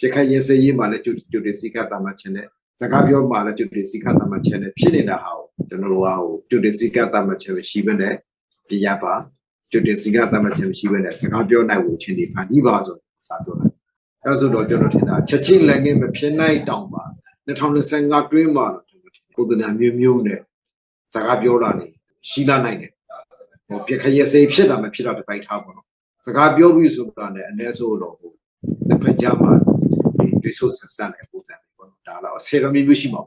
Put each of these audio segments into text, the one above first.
ပြခတ်ရေးစရေးမှာလည်းကျူကျူတစီကတာမချင်တဲ့စကားပြောမှာလည်းကျူတစီကတာမချင်တဲ့ဖြစ်နေတာဟာကိုကျွန်တော်တို့ကဟိုကျူတစီကတာမချင်ရှိပဲနဲ့ပြရပါကျူတစီကတာမချင်ရှိပဲနဲ့စကားပြောနိုင်ဖို့ချင်းဒီဖန်ဒီပါဆိုစာပြောတယ်အဲဆိုတော့ကျွန်တော်ထင်တာချက်ချင်းလည်းငယ်မဖြစ်နိုင်တောင်ပါ2025တွင်းမှာတော့ကျွန်တော်ထင်ပုံစံမျိုးမျိုးနဲ့စကားပြောတာနေရှိလာနိုင်တယ်ဟိုပြခတ်ရေးစဖြစ်တာမဖြစ်တော့တပိုက်ထားပါတော့စကားပြောပြီးဆိုတာနဲ့အ ਨੇ ဆိုတော့ဟိုတစ်ဖက်ကြမှာဒီ တွေ့ဆုံဆက်ဆံတဲ့ပုံစံတွေပေါ့နော်ဒါတော့ဆယ်ရမီမျိုးရှိမှာ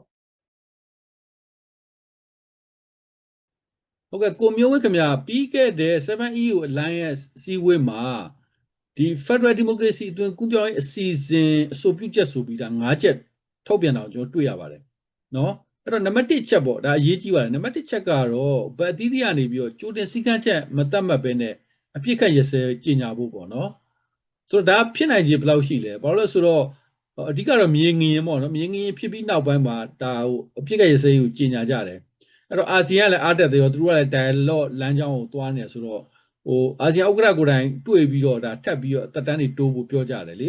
ဟုတ်ကဲ့ကိုမျိုးဝဲခင်ဗျာပြီးခဲ့တဲ့ 7EU Alliance စီးဝေးမှာဒီ Federal Democracy အတွင်းကူးပြောင်းရေးအစီအစဉ်အဆိုပြုချက်ဆိုပြီးဒါ၅ချက်ထုတ်ပြန်တာကိုကျွန်တော်တွေ့ရပါတယ်နော်အဲ့တော့နံပါတ်1ချက်ပေါ့ဒါအရေးကြီးပါတယ်နံပါတ်1ချက်ကတော့ဗတ်တီးတီးကနေပြီးတော့ကြိုတင်စည်းကမ်းချက်မတတ်မှတ်ဘဲနဲ့အပြစ်ခတ်ရစဲကြီးညာဖို့ပေါ့နော်ဆိုတော့ဒါဖြစ်နိုင်ခြေဘယ်လောက်ရှိလဲဘာလို့လဲဆိုတော့ အဓိကတော့မြေငင်ပေါ့နော်မြေငင်ဖြစ်ပြီးနောက်ပိုင်းမှာဒါဟိုအပြစ်ခတ်ရစဲကိုကြီးညာကြတယ်အဲ့တော့အာဆီယံကလည်းအားတက်တယ်ရောသူတို့ကလည်း dialogue လမ်းကြောင်းကိုသွားနေဆိုတော့ဟိုအာဆီယံဥက္ကဋ္ဌကိုယ်တိုင်တွေ့ပြီးတော့ဒါထပ်ပြီးတော့တက်တန်းတွေတိုးဖို့ပြောကြတယ်လေ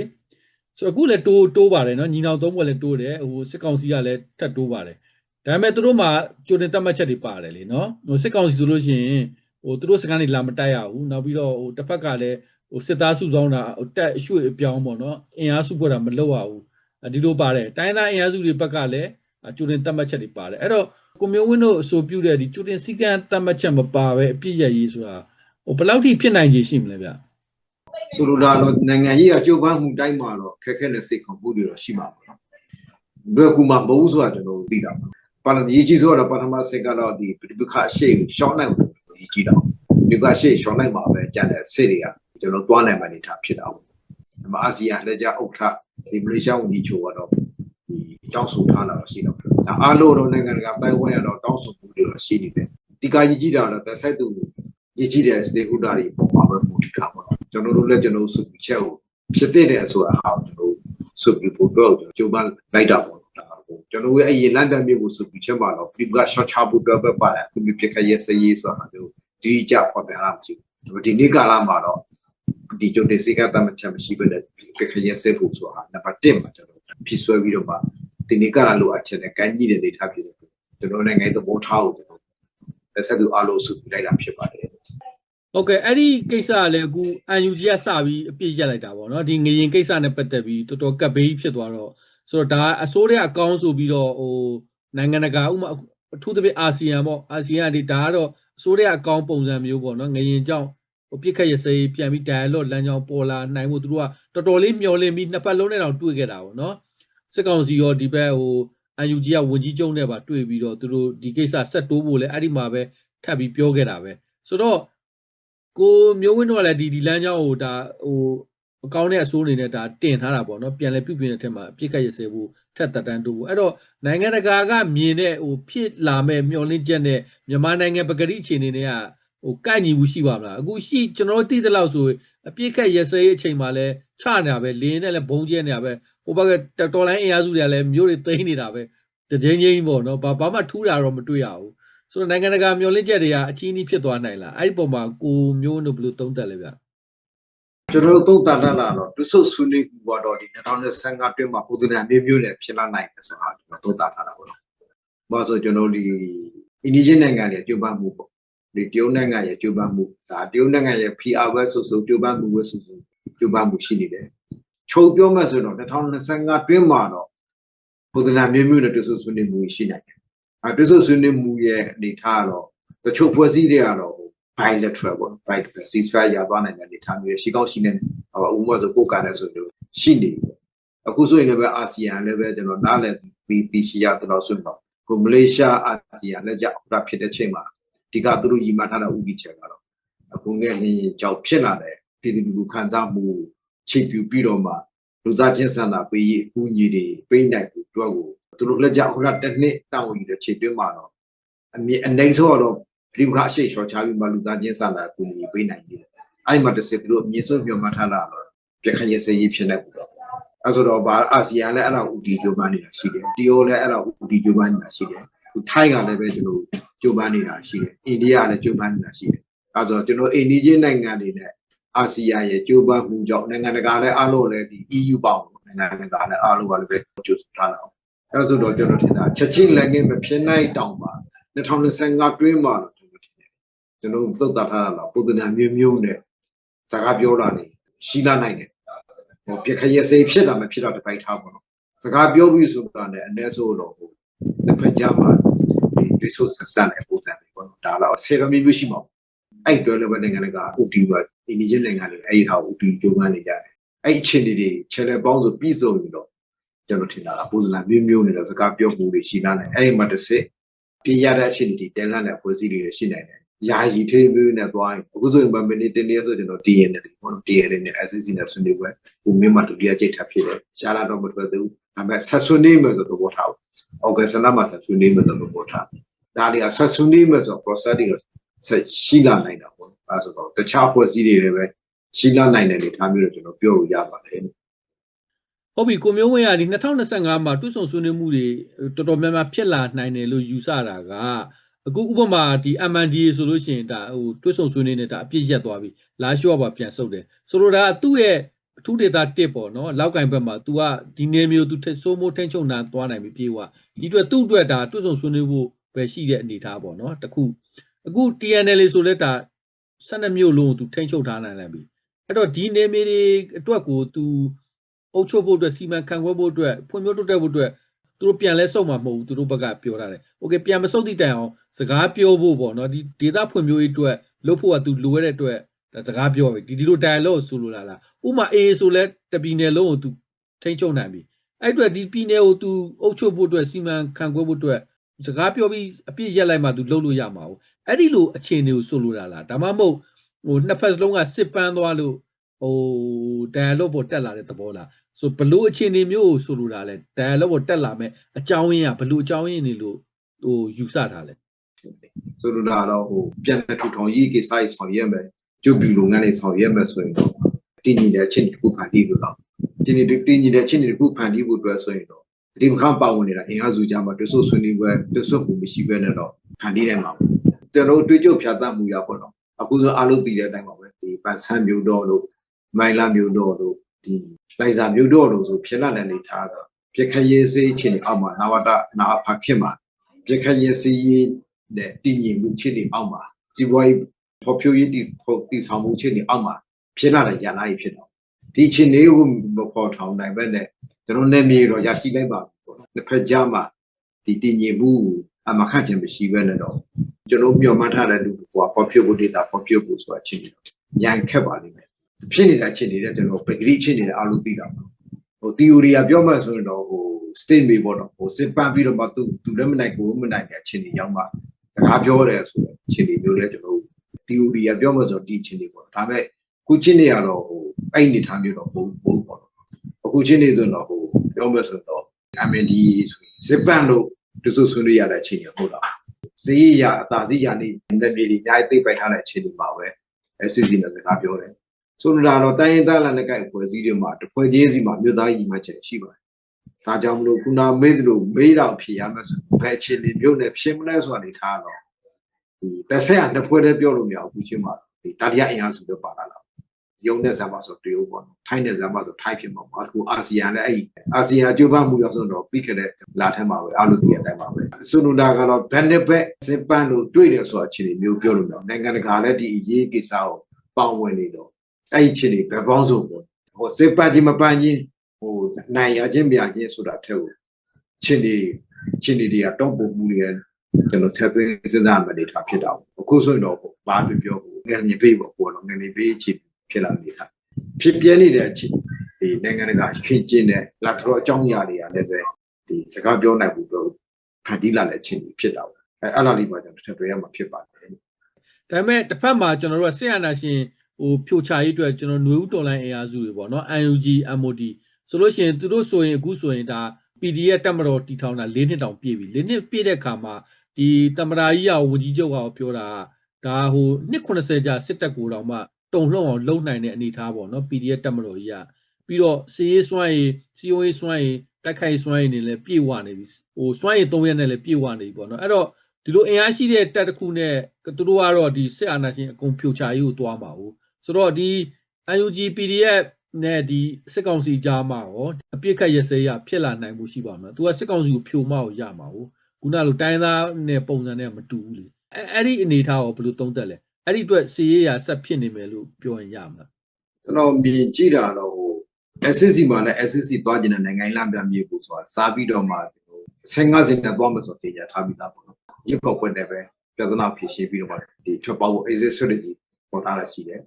ဆိုတော့အခုလည်းတိုးတိုးပါတယ်နော်ညီနောင်သုံးဘက်လည်းတိုးတယ်ဟိုစစ်ကောင်စီကလည်းထပ်တိုးပါတယ်ဒါပေမဲ့သူတို့မှာကြိုတင်တတ်မှတ်ချက်တွေပါတယ်လေနော်ဟိုစစ်ကောင်စီဆိုလို့ရှိရင်ဟိုသူတို့စကန်တွေလာမတိုက်ရဘူးနောက်ပြီးတော့ဟိုတစ်ဖက်ကလည်း ဟိုစစ်သားစုဆောင်းတာဟိုတက်အရွှေ့အပြောင်းပေါ့နော်အင်အားစုဖွဲ့တာမလုပ်ရဘူးဒီလိုပါတယ်တိုင်းသားအင်အားစုတွေဘက်ကလည်းကြိုတင်တတ်မှတ်ချက်တွေပါတယ်အဲ့တော့ကိုမျိုးဝင်းတို့အဆိုပြုတဲ့ဒီကြိုတင်စည်းကမ်းတတ်မှတ်ချက်မပါပဲအပြည့်ရရေးဆိုတာဟိုဘယ်လောက်ထိဖြစ်နိုင်ခြေရှိမလဲဗျဆိုလိုတာတော့နိုင်ငံရေးအကျိုးပန်းမှုတိုင်းမှာတော့ခက်ခဲတဲ့စိတ်ခေါ်မှုတွေတော့ရှိမှာပေါ့နော်ဘယ်ကူမှမဟုတ်ဘူးဆိုတာကျွန်တော်သိတာပါပါလရေးကြီးဆိုတော့ပထမစိတ်ကတော့ဒီပြပခအရှိကိုရှောင်းနိုင်ဖို့ရေးကြီးတော့ဒီကအရှိရှောင်းနိုင်မှာပဲကြတဲ့စိတ်တွေက ကျွန်တော်တွားနိုင်မှနေတာဖြစ်တာပေါ့ဒီမှာအာဆီယံလက်ကြဥက္ကဋ္ဌဒီမလေးရှားဝန်ကြီးချုပ်ကတော့ဒီတောင်းဆိုထားတာတော့ရှိတော့ဒါအားလို့တော့နိုင်ငံတကာတိုင်းဝဲရတော့တောင်းဆိုမှုတွေတော့ရှိနေတယ်ဒီကကြီးကြီးတာတော့သက်ဆိုင်သူရေးကြီးတဲ့ stakeholder တွေပုံမှာပဲမူတည်တာပေါ့နော်ကျွန်တော်တို့လည်းကျွန်တော်တို့စုချက်ကိုဖြစ်တဲ့ဆိုတာဟာကျွန်တော်တို့စုပြီးပို့တော့ကြိုးပမ်းလိုက်တာပေါ့ဒါကိုကျွန်တော်တို့အရင်လန်ဒန်မြို့ကိုစုပြီးချက်မှာတော့ဒီက short ချဖို့တော့ပဲပါတယ်အခုပြခရဲစရေးဆိုတာမျိုးဒီကြပေါ်ပြလာမရှိဘူးဒီနေ့ကာလမှာတော့ ဒီကြိုတင်စိတ်ကတမချမရှိဘဲနဲ့ပြခရဲစဖို့ဆိုတာနံပါတ်1မှာကျွန်တော်ဖြစ်ဆွဲပြီးတော့မှဒီနေ့ကာလလိုအပ်ချက်နဲ့ကန်ကြီးတဲ့နေထားဖြစ်တယ်ကျွန်တော်နိုင်ငံသဘောထားကိုကျွန်တော်လက်ဆက်သူအားလုံးစုပြီးလိုက်တာဖြစ်ပါတယ်ဟုတ်ကဲ့အဲ့ဒီကိစ္စကလည်းအခု UNG ကစပြီးအပြည့်ရက်လိုက်တာပေါ့နော်ဒီငရင်ကိစ္စနဲ့ပတ်သက်ပြီးတော်တော်ကပ်ဘေးဖြစ်သွားတော့ဆိုတော့ဒါအစိုးရအကောင်းဆိုပြီးတော့ဟိုနိုင်ငံတကာဥမာအထူးသဖြင့်အာဆီယံပေါ့အာဆီယံဒီဒါကတော့အစိုးရအကောင်းပုံစံမျိုးပေါ့နော်ငရင်ကြောင့် ဟိုပြစ်ခတ်ရစေးပြန်ပြီး dialogue လမ်းကြောင်းပေါ်လာနိုင်မှုသူတို့ကတော်တော်လေးမျောလင့်ပြီးနှစ်ပတ်လုံးနဲ့တော့တွေ့ခဲ့တာပေါ့နော်စစ်ကောင်စီရောဒီဘက်ဟို UNG ကဝန်ကြီးချုပ်နဲ့ပါတွေ့ပြီးတော့သူတို့ဒီကိစ္စဆက်တိုးဖို့လဲအဲ့ဒီမှာပဲထပ်ပြီးပြောခဲ့တာပဲဆိုတော့ကိုမျိုးဝင်းတို့ကလည်းဒီဒီလမ်းကြောင်းကိုဒါဟိုအကောင့်နဲ့အစိုးအနေနဲ့ဒါတင်ထားတာပေါ့နော်ပြန်လဲပြုပြင်တဲ့ထက်မှာအပြစ်ကရစေဖို့ထက်တက်တန်းတိုးဖို့အဲ့တော့နိုင်ငံတကာကမြင်တဲ့ဟိုဖြစ်လာမဲ့မျောလင်းချက်နဲ့မြန်မာနိုင်ငံပကတိအခြေအနေတွေက ဟိုကိုက်ညီမှုရှိပါမလားအခုရှိကျွန်တော်သိတဲ့လောက်ဆိုအပြစ်ခက်ရစေအချိန်မှာလဲချနေတာပဲလင်းနဲ့လဲဘုံကျဲနေတာပဲဟိုဘက်ကတော်လိုင်းအင်အားစုတွေကလည်းမျိုးတွေသိမ်းနေတာပဲတကြိမ်ချင်းပေါ့နော်ဘာဘာမှထူးတာတော့မတွေ့ရဘူးဆိုတော့နိုင်ငံတကာမျောလင့်ချက်တွေကအချင်းကြီးဖြစ်သွားနိုင်လားအဲ့ဒီပုံမှာကိုမျိုးတို့ဘယ်လိုသုံးသပ်လဲဗျကျွန်တော်တို့သုံးသပ်တာတော့သူစုဆွေးနွေးမှုကတော့ဒီ2025တွင်းမှာပုံစံမျိုးမျိုးနဲ့ဖြစ်လာနိုင်တယ်ဆိုတာကျွန်တော်သုံးသပ်ထားတာပေါ့နော်။ဘာလို့ဆိုကျွန်တော်ဒီအင်းဂျင်နိုင်ငံရဲ့ကြိုးပမ်းမှုပေါ့။ ဒီတရုတ်နိုင်ငံရဲ့ကြိုးပမ်းမှုဒါတရုတ်နိုင်ငံရဲ့ PR ဝက်ဆိုဆိုကြိုးပမ်းမှုဝက်ဆိုဆိုကြိုးပမ်းမှုရှိနေတယ်။ချုပ်ပြောမှဆိုတော့2025တွင်းမှာတော့ပုံစံမျိုးမျိုးနဲ့သူစုဆွေးနွေးမှုရှိနိုင်တယ်။အဲသူစုဆွေးနွေးမှုရဲ့အနေထားကတော့တချို့ဖွဲ့စည်းတွေကတော့ bilateral ပေါ့ bilateral ceasefire ရသွားနိုင်တဲ့အနေအထားမျိုးရှိကောင်းရှိနေတယ်ဟိုဥပမာဆိုပို့ကန်တဲ့ဆိုလို့ရှိနေတယ်အခုဆိုရင်လည်းအာဆီယံလည်းပဲကျွန်တော်နားလည်ပြီးသိရှိရတော့ဆိုတော့ကိုမလေးရှားအာဆီယံလက်ကြဥပဖြစ်တဲ့ချိန်မှာ ဒီကသူတို့ညီမထားတဲ့ဥပဒေချက်ကတော့အခုငယ်လေးကြောက်ဖြစ်လာတဲ့ပြည်သူလူခံစားမှုချိပြူပြီးတော့မှလူသားချင်းစံတာပေးအကူအညီတွေပေးနိုင်ဖို့အတွက်ကိုသူတို့လက်ကြဥပတစ်နှစ်တောင်းယူတဲ့ချိန်တွင်းမှာတော့အမြင့်အနေဆိုတော့ဒီကအရှိရှော့ချပြီးမှလူသားချင်းစာနာကူညီပေးနိုင်တယ်။အဲ့မှာတစ်စစ်သူတို့အမြင့်ဆုံးမျှော်မှန်းထားတာတော့ပြခရစရေးဖြစ်နေဘူးတော့။အဲဆိုတော့ဗာအာဆီယံလည်းအဲ့ဒါဥတီကြိုးပမ်းနေတာရှိတယ်။တီယိုလည်းအဲ့ဒါဥတီကြိုးပမ်းနေတာရှိတယ်။ထိုင်းကလည်းပဲကျွန်တော် ကြိုးပမ်းနေတာရှိတယ်။အိန္ဒိယလည်းကြိုးပမ်းနေတာရှိတယ်။အဲဆိုတော့ကျွန်တော်အိန္ဒိယနိုင်ငံတွေနဲ့အာဆီယံရဲ့ကြိုးပမ်းမှုကြောင့်နိုင်ငံတကာလည်းအားလုံးလည်းဒီ EU ပေါင်းနနိုင်ငံတကာနဲ့အားလုံးကလည်းပဲကြိုးစားထားတာ။အဲဆိုတော့ကျွန်တော်ထင်တာချက်ချင်းလက်ငင်းမဖြစ်နိုင်တောင်ပါ2025တွင်းမှာတော့ကျွန်တော်ထင်တယ်ကျွန်တော်သုတ်တာထားတာတော့ပုံစံမျိုးမျိုးနဲ့စကားပြောတာနေရှိလာနိုင်တယ်ဟိုပြခရဲစိတ်ဖြစ်တာမဖြစ်တော့တပိုက်ထားပါတော့စကားပြောပြီးဆိုတာနဲ့အ ਨੇ ဆိုတော့ဟိုတစ်ဖက်ကြမှာ ဒီဒီဆိုဆက်ဆံတဲ့ပုံစံတွေပေါ့နော်ဒါတော့ဆေရမီမျိုးရှိမှာအဲ့တွဲလည်းပဲနိုင်ငံတကာဥတီပါဒီနေချင်းနိုင်ငံတွေအဲ့ဒီဟာဥတီကြိုးပမ်းနေကြတယ်အဲ့အခြေအနေတွေချဲလေပေါင်းဆိုပြီးဆုံးပြီးတော့ကျွန်တော်ထင်တာကပုံစံမျိုးမျိုးနဲ့စကားပြောမှုတွေရှိလာတယ်အဲ့ဒီမှာတစ်စစ်ပြရတဲ့အခြေအနေတွေတင်လာတဲ့ဖွဲ့စည်းတွေရှိနိုင်တယ်ယာယီထိန်းသိမ်းနဲ့သွားရင်အခုဆိုရင်ဗမနီတင်းနေဆိုကျွန်တော် DNA တွေပေါ့နော် DNA နဲ့ SSC နဲ့ဆွေးနွေးပွဲဟိုမြန်မာတူပြကြိတ်ထပ်ဖြစ်တယ်ရှားလာတော့မထွက်သေးဘူးဒါပေမဲ့ဆက်ဆွေးနွေးမယ်ဆိုတော့ဘောထားဘူးအော်ဂဆန်နာမှာဆက်ဆွေးနွေးမယ်ဆိုတော့ဘောထား ဒါတွေကဆက်ဆွေးနွေးမယ်ဆိုတော့ process တွေဆက်ရှိလာနိုင်တာပေါ့အဲဆိုတော့တခြားဖွဲ့စည်းတွေလည်းပဲရှိလာနိုင်တယ်လို့ထားမျိုးတော့ကျွန်တော်ပြောလို့ရပါတယ်ဟုတ်ပြီကိုမျိုးဝင်းကဒီ2025မှာတွတ်ဆုံဆွေးနွေးမှုတွေတော်တော်များများဖြစ်လာနိုင်တယ်လို့ယူဆတာကအခုဥပမာဒီ MNDA ဆိုလို့ရှိရင်ဒါဟိုတွတ်ဆုံဆွေးနွေးနေတာအပြည့်ရက်သွားပြီလာရှော့ပါပြန်ဆုတ်တယ်ဆိုတော့ဒါကသူ့ရဲ့အထူးဒေတာတစ်ပေါ့နော်လောက်ကင်ဘက်မှာ तू ကဒီနေမျိုး तू စိုးမိုးထိန်ချုံနာသွားနိုင်ပြီပြေးွားဒီအတွက်သူ့အတွက်ဒါတွတ်ဆုံဆွေးနွေးဖို့ ပဲရှိတဲ့အနေအထားပေါ့နော်တခုအခု TNL ဆိုလဲဒါ12မျိုးလုံးကို तू ထိန်ချုပ်ထားနိုင်တယ်ပြီအဲ့တော့ဒီနေမျိုးတွေအတွက်ကို तू အုပ်ချုပ်ဖို့အတွက်စီမံခန့်ခွဲဖို့အတွက်ဖွံ့ဖြိုးတိုးတက်ဖို့အတွက်သူတို့ပြန်လဲစုံမှာမဟုတ်ဘူးသူတို့ဘက်ကပြောထားတယ်။ Okay ပြန်မစုပ်သည့်တိုင်အောင်စကားပြောဖို့ပေါ့နော်ဒီဒေတာဖွံ့ဖြိုးရေးအတွက်လုပ်ဖို့ကသူလိုရတဲ့အတွက်ဒါစကားပြောပြီဒီဒီလို dialogue ဆိုလိုလာလားဥမာ A ဆိုလဲတပီနယ်လုံးကိုသူထိန်းချုပ်နိုင်ပြီအဲ့အတွက်ဒီပြည်နယ်ကိုသူအုပ်ချုပ်ဖို့အတွက်စီမံခန့်ခွဲဖို့အတွက် စကားပြောပြီးအပြည့်ရက်လိုက်မှသူလုပ်လို့ရမှာဟုတ်အဲ့ဒီလိုအခြေအနေကိုဆိုလိုတာလားဒါမှမဟုတ်ဟိုနှစ်ဖက်စလုံးကစစ်ပန်းသွားလို့ဟို dialogue ပေါ်တက်လာတဲ့သဘောလားဆိုဘလို့အခြေအနေမျိုးကိုဆိုလိုတာလဲ dialogue ပေါ်တက်လာမဲ့အကြောင်းရင်းကဘလို့အကြောင်းရင်းနေလို့ဟိုယူဆထားလဲဆိုလိုတာတော့ဟိုပြန်တဲ့ထူထောင်ရေးကိစ္စကြီးဆောင်ရွက်မယ်ကျုပ်ပြီးလုပ်ငန်းတွေဆောင်ရွက်မယ်ဆိုရင်တော့တည်ငြိမ်တဲ့အချင်းတစ်ခုဖန်တီးလို့တော့တည်ငြိမ်တည်ငြိမ်တဲ့အချင်းတစ်ခုဖန်တီးဖို့အတွက်ဆိုရင်တော့ ဒီမခန့်ပါဝင်နေတာအင်အားစုကြမှာတွဆွဆွေးနွေးပွဲတွဆွမှုမရှိဘဲနဲ့တော့ဖန်တီးနိုင်မှာပေါ့ကျွန်တော်တွေးကြုံဖြာတတ်မှုရပေါ့နော်အခုဆိုအားလုံးသိတဲ့အတိုင်းပါပဲဒီပန်ဆန်းမျိုးတော်လို့မိုင်လာမျိုးတော်လို့ဒီလိုက်စာမျိုးတော်လို့ဆိုဖြစ်လာတဲ့အနေထားတော့ပြခရေးစေးချင်းအောက်မှာနာဝတနာဖခင်မှာပြခရေးစေးနဲ့တည်ငြိမ်မှုချင်းအောက်မှာစီးပွားရေးဖော်ဖြိုးရေးတည်တည်ဆောင်မှုချင်းအောက်မှာဖြစ်လာတဲ့ရန်လာကြီးဖြစ်တော့ ဒီချင်းလေးကိုမပေါ်ထောင်နိုင်ပဲနဲ့ကျွန်တော်နေမြေတော့ရရှိလိုက်ပါပေါ့နော်တစ်ဖက်ကြားမှာဒီတည်ငြိမ်မှုအမခန့်ခြင်းမရှိပဲနဲ့တော့ကျွန်တော်မျှော်မှန်းထားတဲ့လူကဖော်ဖြိုးဖို့ဒေတာဖော်ဖြိုးဖို့ဆိုတာချင်းတော့ညံခက်ပါလိမ့်မယ်ဖြစ်နေတာချင်းနေတဲ့ကျွန်တော်ပဂရိချင်းနေတဲ့အားလုံးသိတာပါဟို theory ကပြောမှဆိုရင်တော့ဟို state မေပေါ့နော်ဟိုစစ်ပန်းပြီးတော့မှသူသူလည်းမနိုင်ကိုမနိုင်တဲ့အချင်းတွေရောက်မှစကားပြောတယ်ဆိုတော့ချင်းတွေမျိုးလဲကျွန်တော် theory ကပြောမှဆိုဒီချင်းတွေပေါ့ဒါပေမဲ့ခုချင်းတွေကတော့ဟို အဲ့အနေထားမျိုးတော့ဘုံဘုံပေါ့အခုချင်းတွေဆိုတော့ဟိုပြောမှဆိုတော့ MND ဆိုရင်စစ်ပန်းလို့တစုဆွေးနွေးရတဲ့အချင်းတွေဟုတ်လားဈေးရအသာစီးရနေလက်မြေတွေအများကြီးသိပ်ပိုက်ထားတဲ့အချင်းတွေပါပဲ SCC နဲ့စကားပြောတယ်ဆိုလိုတာတော့တိုင်းရင်းသားလက်နက်ကိုင်ဖွဲ့စည်းတွေမှာတစ်ဖွဲ့ချင်းစီမှာမြို့သားကြီးမှချက်ရှိပါတယ်။ဒါကြောင့်မလို့ခုနမေးသလိုမေးတော့ဖြေရမယ်ဆိုဘယ်ချင်းလေးမြို့နယ်ဖြစ်မလဲဆိုတာနေထားတော့ဒီတစ်ဆက်ရနှစ်ဖွဲ့တည်းပြောလို့မရဘူးချင်းမှာဒီတတိယအင်အားစုပဲပါလာတာ။ ရုံနဲ့ဇာမဆိုတရုတ်ပေါ့နော်။ထိုင်းနဲ့ဇာမဆိုထိုင်းဖြစ်မှာပေါ့။အခုအာဆီယံနဲ့အဲ့အာဆီယံအကျိုးပမှုရောက်ဆိုတော့ပြီးခဲ့တဲ့လာထဲမှာပဲအားလုံးတည်ရတဲ့အတိုင်းပါပဲ။ဆိုလိုတာကတော့ဘယ်နှစ်ဘက်စစ်ပန်းလို့တွေ့တယ်ဆိုတာချင်းမျိုးပြောလို့မရဘူး။နိုင်ငံတကာလည်းဒီအရေးကိစ္စကိုပေါင်းဝင်နေတော့အဲ့ဒီချင်းတွေဘယ်ပေါင်းစုံပေါ့ဟိုစေပတ်ကြီးမပန်းချင်းဟိုနိုင်ရချင်းပြချင်းဆိုတာထက်ကိုချင်းတွေချင်းတွေတွေကတောင်းပမှုတွေကျွန်တော်ဆက်သွင်းစဉ်းစားမှနေတာဖြစ်တာပေါ့အခုဆိုရင်တော့ဘာပြောပြောငယ်နေပေးပေါ့ပေါ့နော်ငယ်နေပေးချစ် ဖြစ်လာနေတာ ဖြစ်ပြနေတဲ့ချင်းဒီနိုင်ငံတကာခင်ကျင်းတဲ့လက်တော်အကြောင်းအရာတွေကလည်းပဲဒီစကားပြောနိုင်ဘူးတော့ဖန်တီးလာတဲ့ချင်းဖြစ်တာပေါ့အဲအဲ့လားလေးပါကျွန်တော်ထပ်တွေ့ရမှာဖြစ်ပါတယ်ဒါပေမဲ့တစ်ဖက်မှာကျွန်တော်တို့ကစစ်အာဏာရှင်ဟိုဖြိုချရေးအတွက်ကျွန်တော်ຫນွေဦးတော်လိုင်းအင်အားစုတွေပေါ့နော် UNG MOD ဆိုလို့ရှိရင်သူတို့ဆိုရင်အခုဆိုရင်ဒါ PDF တက်မတော်တီထောင်တာ၄နှစ်တောင်ပြည့်ပြီ၄နှစ်ပြည့်တဲ့ခါမှာဒီတမရာကြီးကဝန်ကြီးချုပ်ကပြောတာဒါဟိုနှစ်80ကြာစစ်တပ်ကိုတောင်မှ တုံလှုံအောင်လုံနိုင်တဲ့အနေအထားပေါ့နော် PDF တက်မတော်ကြီးကပြီးတော့စီရေးစွမ်းရည်စီယိုရေးစွမ်းရည်တိုက်ခိုက်စွမ်းရည်နေလည်းပြည့်ဝနေပြီဟိုစွမ်းရည်၃ရက်နဲ့လည်းပြည့်ဝနေပြီပေါ့နော်အဲ့တော့ဒီလိုအင်အားရှိတဲ့တပ်တစ်ခုနဲ့သူတို့ကတော့ဒီစစ်အာဏာရှင်အကုန်ဖြိုချရေးကိုတွားမှာ ਉਹ ဆိုတော့ဒီ UNG PDF နဲ့ဒီစစ်ကောင်စီကြားမှာရောအပြစ်ခတ်ရစဲရဖြစ်လာနိုင်မှုရှိပါမလား။ तू ကစစ်ကောင်စီကိုဖြိုမအောင်ရမှာဟုတ်ခုနလိုတိုင်းသားနဲ့ပုံစံနဲ့မတူဘူးလေ။အဲအဲ့ဒီအနေထားရောဘယ်လိုသုံးသပ်လဲ။ အဲ့ဒီအတွက်စီရေးရဆက်ဖြစ်နေမယ်လို့ပြောရင်ရမလားကျွန်တော်မြင်ကြည့်တာတော့ဟို SSC မှာလည်း SSC သွားကျင်တဲ့နိုင်ငံရေးလမ်းပြမြေကိုဆိုတာစားပြီးတော့မှ15စင်နဲ့သွားမှဆိုတင်ကြထားပြီးသားပေါ့နော်ရုပ်ကောက်ွက်နဲ့ပဲပြဿနာဖြေရှင်းပြီးတော့မှဒီထွက်ပေါက်ကို exit strategy ပေါ်ထားတာရှိတယ်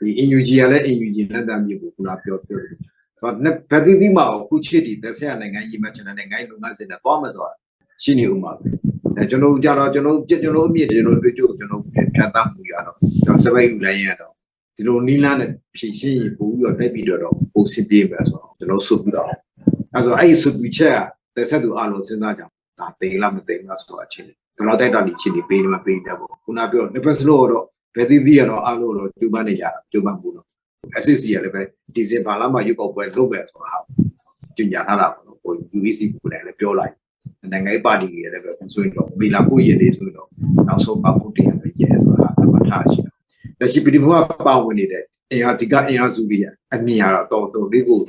ဒီ NUG ကလည်း NUG လမ်းပြမြေကိုခုနပြောပြောတယ်ဆိုတော့ဗတ်တိတိမှာအခုချစ်ဒီသက်ဆက်နိုင်ငံရေးမှချင်တဲ့နိုင်ငံရေးလုပ်ငန်းစဉ်နဲ့သွားမှဆိုတာရှိနေဦးမှာပဲ အဲကျွန်တော်ကြတော့ကျွန်တော်ကျွန်တော်အမြင့်ကျွန်တော်တွေ့ကြကျွန်တော်ဖြတ်တတ်မှုရတော့ကျွန်တော်စပိတ်လူလိုင်းရတော့ဒီလိုနီးလန်းနဲ့ဖြည့်ရှင်းရင်ပို့ပြီးတော့တိုက်ပြီးတော့တော့ပိုစင်ပြေးမယ်ဆိုတော့ကျွန်တော်ဆုပြီးတော့အဲဆိုအဲ့ဒီဆုပြီးချက်ကတက်ဆက်သူအလုံးစဉ်းစားကြဒါတိမ်လားမတိမ်လားဆိုတော့အချင်းဘယ်တော့တိုက်တာဒီချင်းဒီပေးနေမှာပေးတယ်ပေါ့ခုနပြောနဖက်စလို့တော့ဘယ်သီးသီးရတော့အလုံးတော့ကျူပန်းနေကြတာကျူပန်းဘူးတော့ SSC ရလည်းပဲဒီဇင်ဘာလမှာရုပ်ောက်ပွဲလုပ်မယ်ဆိုတာဟာကျညာထားတာပေါ့နော်ဟို UEC ကိုလည်းပြောလိုက် နိုင်ငံရေးပါတီတွေလည်းပဲဆိုရင်တော့မေလာကိုရည်လေးဆိုရင်တော့နောက်ဆုံးပါဖို့တင်ရမယ်ရဲဆိုတာအမှတ်ထားရှိတယ်လက်ရှိပြည်သူ့ကပါဝင်နေတဲ့အင်အားဒီကအင်အားစုတွေအမြင်ရတော့တော်တော်လေးကို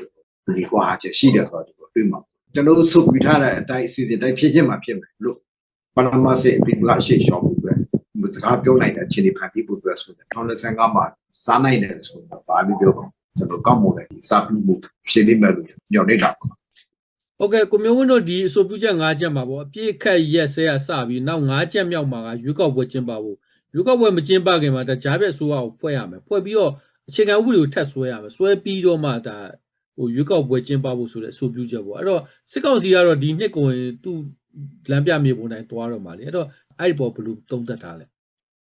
ဒီကွာချက်ရှိတယ်ဆိုတော့တွေ့မှာကျွန်တော်ဆုပ်ပြီးထားတဲ့အတိုင်းအစီအစဉ်တိုင်းဖြစ်ချင်းမှာဖြစ်မယ်လို့ပနာမစေပြည်သူကရှေ့ရှော့ဖို့ပဲစကားပြောနိုင်တဲ့အခြေအနေဖန်တီးဖို့အတွက်ဆိုတော့1955မှာစားနိုင်တယ်ဆိုတော့ဘာလို့ပြောပါကျွန်တော်ကောက်မို့လဲဒီစာပြီးမှုဖြစ်နေမယ်လို့ညော်နေတာပါ။ ဟုတ်ကဲ့ကိုမျိုးဝင်းတို့ဒီအဆိုပြုချက်၅ချက်မှာပေါ့အပြစ်ခတ်ရက်စဲရစပြီးနောက်၅ချက်မြောက်မှာကရွေးကောက်ပွဲကျင်းပဖို့ရွေးကောက်ပွဲမကျင်းပခင်မှာဒါကြားပြတ်ဆိုးအောင်ဖွဲ့ရမယ်ဖွဲ့ပြီးတော့အခြေခံဥပဒေကိုထပ်ဆွဲရမယ်ဆွဲပြီးတော့မှဒါဟိုရွေးကောက်ပွဲကျင်းပဖို့ဆိုတဲ့အဆိုပြုချက်ပေါ့အဲ့တော့စစ်ကောင်စီကတော့ဒီနှစ်ကိုရင်သူ့လမ်းပြမြေပုံတိုင်းသွားတော့မှာလေအဲ့တော့အဲ့ဒီပေါ်ဘယ်လိုသုံးသပ်ထားလဲ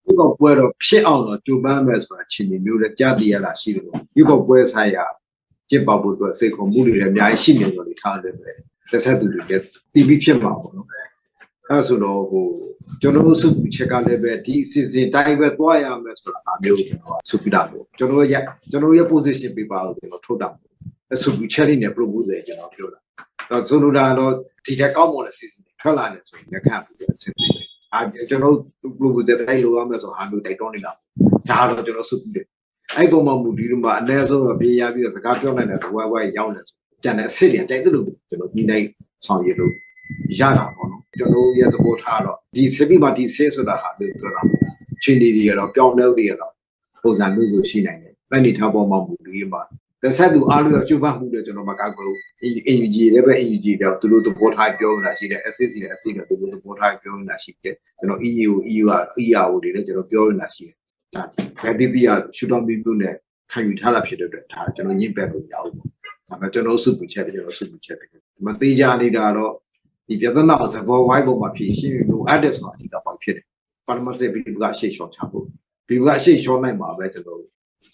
ဒီကောက်ပွဲတော့ဖြစ်အောင်တော့ကြိုးပမ်းမယ်ဆိုတာအခြေအနေမျိုးလည်းကြားသိရတာရှိတယ်ပေါ့ဒီကောက်ပွဲဆိုင်ရာကျင့်ပဖို့အတွက်စိတ်ခုံမှုတွေလည်းအများကြီးရှိနေလို့လေထားတယ်ပဲ သက်သက်သူတွေလည်းတီးပြီးဖြစ်မှာပေါ့နော်အဲဆိုတော့ဟိုကျွန်တော်တို့စုချက်ကလည်းပဲဒီအစီအစဉ်တိုင်းပဲသွားရမယ်ဆိုတာအမျိုးကျွန်တော်ဆုပြတာလို့ကျွန်တော်ရဲ့ကျွန်တော်ရဲ့ position paper ကိုကျွန်တော်ထုတ်တာအဆုပြချက်လေးနဲ့ proposal ကျွန်တော်ပြောတာတော့ဆိုလိုတာတော့ဒီချက်ကောက်မွန်တဲ့ season တွေထွက်လာတယ်ဆိုရင်လက်ခံပြီးအဆင်ပြေတယ်အာကျွန်တော် proposal တိုင်းလိုရမယ်ဆိုဟာမျိုးတိုက်တွန်းနေတာဒါတော့ကျွန်တော်ဆုပြတယ်အဲ့ပုံမှန်မူဒီလိုမှအနည်းဆုံးတော့ပြေးရပြီးတော့စကားပြောနိုင်တဲ့ဝဲဝဲရောက်နေဆို ကျန်တဲ့အစ်စ်တွေတိုက်သလိုကျွန်တော်ညီနိုင်ဆောင်ရလို့ရတာပေါ့နော်ကျွန်တော်ရဲ့သဘောထားတော့ဒီစပီမှာဒီဆေးဆိုတာဟာလို့ပြောတာချင်းဒီတွေကတော့ပြောင်းလဲတွေကတော့ပုံစံမျိုးဆိုရှိနိုင်တယ်။အဲ့ဒီထားပေါ်မှာမူပြီးမှာသက်ဆက်သူအားလုံးရောကျုပ်ပတ်မှုတွေကျွန်တော်မကောက်ဘူး။ NUG လည်းပဲ NUG တော့သူတို့သဘောထားပြောနေတာရှိတယ် SSC လည်း SC လည်းသူတို့သဘောထားပြောနေတာရှိတယ်။ကျွန်တော် EU EU က ERO တွေလည်းကျွန်တော်ပြောနေတာရှိတယ်။ဒါဗက်တီတီကရှူတော်မီဘူးနဲ့ခံယူထားတာဖြစ်တဲ့အတွက်ဒါကျွန်တော်ညှင့်ပက်လို့ရအောင်။ ဒါပေမဲ့ကျွန်တော်စုပူချက်တယ်ကျွန်တော်စုပူချက်တယ်။မသေးကြနေတာတော့ဒီပြဿနာကိုသဘောဝိုင်းပေါ်မှာဖြေရှင်းလို့အပ်တယ်ဆိုတာအဓိကပေါ့ဖြစ်တယ်။ပါရမတ်စေဘီကရှေ့ရှော့ချဖို့ဘီကအရှိရှောနိုင်မှာပဲကျွန်တော်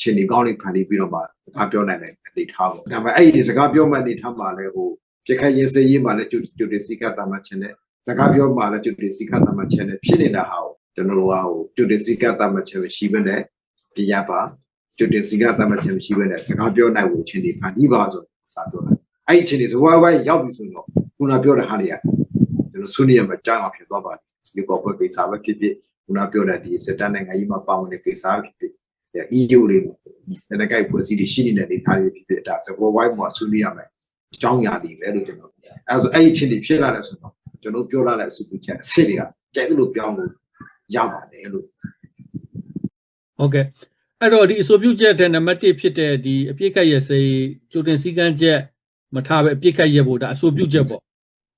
ချင်းဒီကောင်းလေးဖန်တီးပြီးတော့မှစကားပြောနိုင်တဲ့အနေထားပေါ့ဒါပေမဲ့အဲ့ဒီစကားပြောမှအနေထားမှာလည်းဟိုပြခက်ရင်စေးရေးမှာလည်းကျွတ်ကျွတ်စီကတာမှချင်းတဲ့စကားပြောမှလည်းကျွတ်စီကတာမှချင်းတဲ့ဖြစ်နေတာဟာကိုကျွန်တော်တို့ကဟိုကျွတ်စီကတာမှချင်းရှိပဲနဲ့ပြရပါ ကျွတ်စီကတာမှချင်းရှိပဲနဲ့စကားပြောနိုင်ဖို့ချင်းဒီဖန်တီးပါဆိုစာပြောတာအဲ့ဒီချင်းဒီဇဝိုင်းဝိုင်းရောက်ပြီဆိုတော့ခုနပြောတဲ့ဟာတွေကကျွန်တော်ဆွေးနွေးရမှာကြားအောင်ဖြစ်သွားပါတယ်ဒီပေါ်ပေါ်ကိစ္စပဲဖြစ်ဖြစ်ခုနပြောတဲ့ဒီစက်တန်နိုင်ငံကြီးမှာပါဝင်တဲ့ကိစ္စဖြစ်ဖြစ် EU တွေတနက်ကိုက်ဖွဲ့စည်းတွေရှိနေတဲ့နေသားတွေဖြစ်ဖြစ်ဒါစပေါ်ဝိုင်းမှာဆွေးနွေးရမယ်အကြောင်းအရာတွေပဲလို့ကျွန်တော်အဲဆိုအဲ့ဒီချင်းတွေဖြစ်လာတယ်ဆိုတော့ကျွန်တော်ပြောလာတဲ့အစုပ်ချက်အစ်စ်တွေကကြိုက်လို့ပြောင်းလို့ရပါတယ်လို့ဟုတ်ကဲ့ အဲ့တော့ဒီအဆိုပြုချက်တဲ့နံပါတ်1ဖြစ်တဲ့ဒီအပြစ်ခတ်ရစေးကြိုတင်စည်းကမ်းချက်မထားပဲအပြစ်ခတ်ရဖို့ဒါအဆိုပြုချက်ပေါ့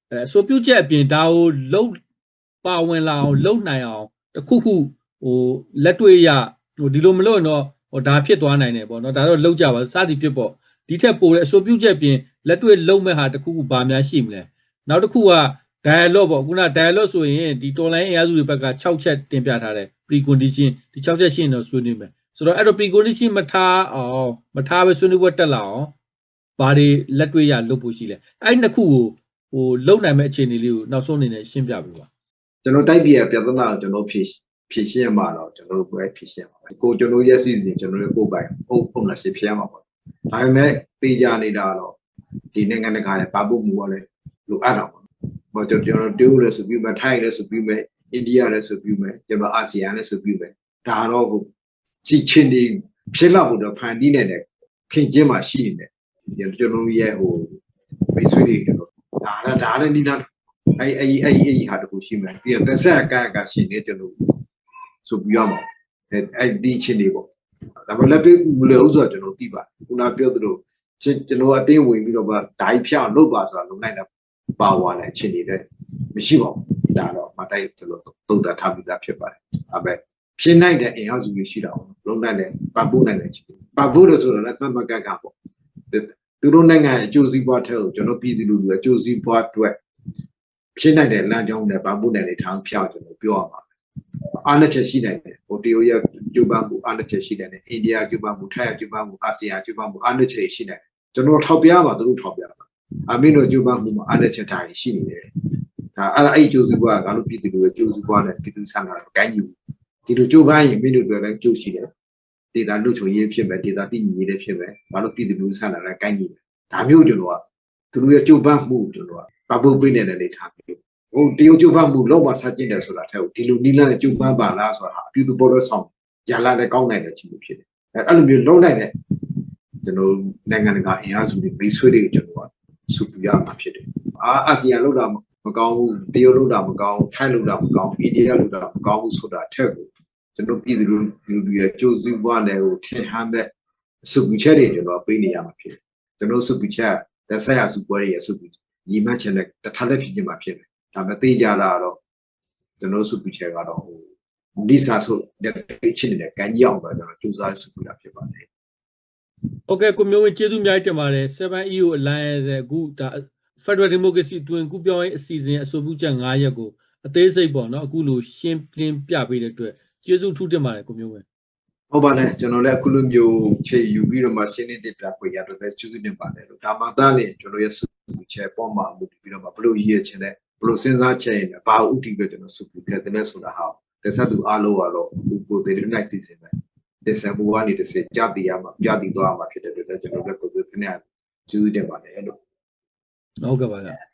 အဲအဆိုပြုချက်အပြင်ဒါကိုလုံပါဝင်လာအောင်လုံနိုင်အောင်တခုခုဟိုလက်တွေ့ရဟိုဒီလိုမလို့ရင်တော့ဟိုဒါဖြစ်သွားနိုင်တယ်ပေါ့နော်ဒါတော့လုံကြပါစသည်ဖြစ်ပေါ့ဒီထက်ပိုတဲ့အဆိုပြုချက်ပြင်လက်တွေ့လုံမဲ့ဟာတခုခုဘာများရှိမလဲနောက်တစ်ခုက dialogue ပေါ့ခုန dialogue ဆိုရင်ဒီ online အင်အားစုတွေဘက်က6ချက်တင်ပြထားတယ် precondition ဒီ6ချက်ရှိရင်တော့ဆွေးနွေးမယ် ဆိုတော့အဲ့တော့ precondition မထားအောင်မထားပဲဆွေးနွေးပွဲတက်လာအောင်ဘာတွေလက်တွေ့ရလုပ်ဖို့ရှိလဲအဲ့ဒီနှစ်ခုကိုဟိုလုံနိုင်မဲ့အခြေအနေလေးကိုနောက်ဆုံးအနေနဲ့ရှင်းပြပေးပါကျွန်တော်တိုက်ပြည်ရဲ့ပြဿနာကိုကျွန်တော်ဖြေဖြေရှင်းရမှာတော့ကျွန်တော်တို့ပဲဖြေရှင်းပါမယ်ကိုကျွန်တော်ရဲ့စီစဉ်ကျွန်တော်ရဲ့ကိုယ်ပိုင်အုပ်ပုံနဲ့ရှင်းဖြေရမှာပေါ့ဒါပေမဲ့ပေးကြနေတာတော့ဒီနိုင်ငံတကာရဲ့ပါပုတ်မှုကလည်းလိုအပ်တာပေါ့ဘာကျွန်တော်တို့တူလည်းဆိုပြီးမှထိုင်းလည်းဆိုပြီးမှအိန္ဒိယလည်းဆိုပြီးမှကျွန်တော်အာဆီယံလည်းဆိုပြီးမှဒါတော့ဟို စီချင်းဒီဖြစ်လာဖို့တော့ဖန်တီးနေတဲ့ခင်ချင်းမှရှိနေတယ်ကျွန်တော်ရဲ့ဟိုမိတ်ဆွေတွေကျွန်တော်ဒါလည်းဒါလည်းနီးနာအဲ့အဲ့အဲ့အဲ့ဟာတခုရှိမယ်ပြီးတော့သက်ဆက်အကန့်အကန့်ရှင်နေကျွန်တော်ဆိုပြီးရမှာအဲ့အဲ့ဒီချင်းတွေပေါ့ဒါပေမဲ့လက်တွေ့မလို့ဆိုတော့ကျွန်တော်သိပါခုနပြောသလိုကျွန်တော်အတင်းဝင်ပြီးတော့ဗာဓာတ်ဖြောင်းလုပ်ပါဆိုတာလုံနိုင်တဲ့ပါဝါနဲ့အချင်းတွေလည်းမရှိပါဘူးဒါတော့မတိုက်ကျွန်တော်သုံးသပ်ထားပြီးသားဖြစ်ပါတယ်ဒါ ပေမဲ့ဖြစ်နိုင်တဲ့အင်အားစုတွေရှိတာပေါ့လုံနိုင်တဲ့ပပူးနိုင်တဲ့ချင်းပပူးလို့ဆိုတော့လည်းသတ်မှတ်ကကပေါ့သူတို့နိုင်ငံအကျိုးစီးပွားထက်ကိုကျွန်တော်ပြည်သူလူထုအကျိုးစီးပွားအတွက်ဖြစ်နိုင်တဲ့လမ်းကြောင်းနဲ့ဗမှုနိုင်တဲ့ထောင်ဖြောက်ကျွန်တော်ပြောရမှာအားလက်ချက်ရှိနိုင်တယ်ဟိုတရုတ်ရဲ့ကျူပန်းမှုအားလက်ချက်ရှိနိုင်တယ်အိန္ဒိယကျူပန်းမှုထိုင်းကျူပန်းမှုအာဆီယံကျူပန်းမှုအားလက်ချက်ရှိနိုင်တယ်ကျွန်တော်ထောက်ပြမှာသူတို့ထောက်ပြမှာအမင်းတို့ကျူပန်းမှုမှာအားလက်ချက်တိုင်းရှိနေတယ်ဒါအဲ့ဒါအဲ့ကျိုးစီးပွားကငါတို့ပြည်သူလူရဲ့ကျိုးစီးပွားနဲ့ပြည်သူဆန္ဒကိုကိုင်းယူ ဒီလိုကျိုးပန်းရင်မင်းတို့တွေလည်းကျိုးရှိတယ်ဒေတာလူချုံရေးဖြစ်မယ်ဒေတာတည်ညီရေးဖြစ်မယ်ငါတို့ပြည်သူလူဆန္ဒနဲ့ကိုင်းယူတယ်ဒါမျိုးကျွန်တော်ကသူတို့ရဲ့ကြိုးပမ်းမှုကျွန်တော်ကပပုတ်ပေးနေတဲ့နေထားမျိုးဟိုတရုတ်ကြိုးပမ်းမှုလောက်ပါဆက်ကျင်တယ်ဆိုတာတဲ့ဒီလိုနီးလာတဲ့ကြိုးပမ်းပါလားဆိုတာအပြုသူပေါ်တော့ဆောင်ရလာတဲ့ကောင်းနိုင်တဲ့ချီမျိုးဖြစ်တယ်အဲအဲ့လိုမျိုးလုံးနိုင်တဲ့ကျွန်တော်နိုင်ငံတကာအင်အားစုတွေမိတ်ဆွေတွေကျွန်တော်ကစုပြရမှာဖြစ်တယ်အာအာဆီယံလောက်တာ မကောင်းဘူးတရုတ်လောက်တာမကောင်းထိုင်းလောက်တာမကောင်းအိန္ဒိယလောက်တာမကောင်းဘူးဆိုတာထက်ကိုကျွန်တော်ပြည်သူလူလူရဲ့ကြိုးစည်းပွားနယ်ကိုထင်ဟမ်းတဲ့စုပချက်တွေကျွန်တော်ပေးနေရမှာဖြစ်တယ်ကျွန်တော်စုပချက်တက်ဆက်ရစုပွဲရဲ့စုပညီမချင်တဲ့တထားလက်ဖြစ်ခြင်းမှာဖြစ်တယ်ဒါပေမဲ့သိကြတာတော့ကျွန်တော်စုပချက်ကတော့ဟိုလိစာဆိုတဲ့ချင်းနေတဲ့ကန်ကြီးအောင်ပဲကျွန်တော်စူးစမ်းစုပတာဖြစ်ပါတယ်ဟုတ်ကဲ့ကိုမျိုးဝင်းကျေးဇူးအများကြီးတင်ပါတယ် 7EU Alliance ရဲ့အခုဒါ Federal Democracy အတွင်ကူပြောင်းရေးအစီအစဉ်အဆိုပြုချက်9ရက်ကိုအသေးစိတ်ပေါ့နော်အခုလိုရှင်းပြင်းပြပေးတဲ့အတွက်ကျေးဇူးထူးတင်ပါတယ်ကိုမျိုးဝင်းဟုတ်ပါတယ်ကျွန်တော်လည်းအခုလိုမျိုးခြေယူပြီးတော့မှရှင်းနေတင်ပြခွင့်ရတော့လည်းကျေးဇူးတင်ပါတယ်လို့ဒါမှသာလေကျွန်တော်ရဲ့စုပချက်ပေါ်မှာမှုပြီးတော့မှဘလို့ရည်ရချင်တဲ့ဘလို့စဉ်းစားချက်ရင်ဘာဥတီပဲကျွန်တော်စုပခဲ့တဲ့ဆိုတာဟာတက်ဆက်သူအားလုံးကတော့ကိုယ်တည်တဲ့နိုင်စီစဉ်ပဲဒီဇင်ဘာကနေတစ်စက်ကြတည်ရမှာကြတည်သွားမှာဖြစ်တဲ့အတွက်ကျွန်တော်လည်းကိုယ်ကိုယ်နဲ့ကျေးဇူးတင်ပါတယ်လို့ ဟုတ်ကဲ့ပါဗျာ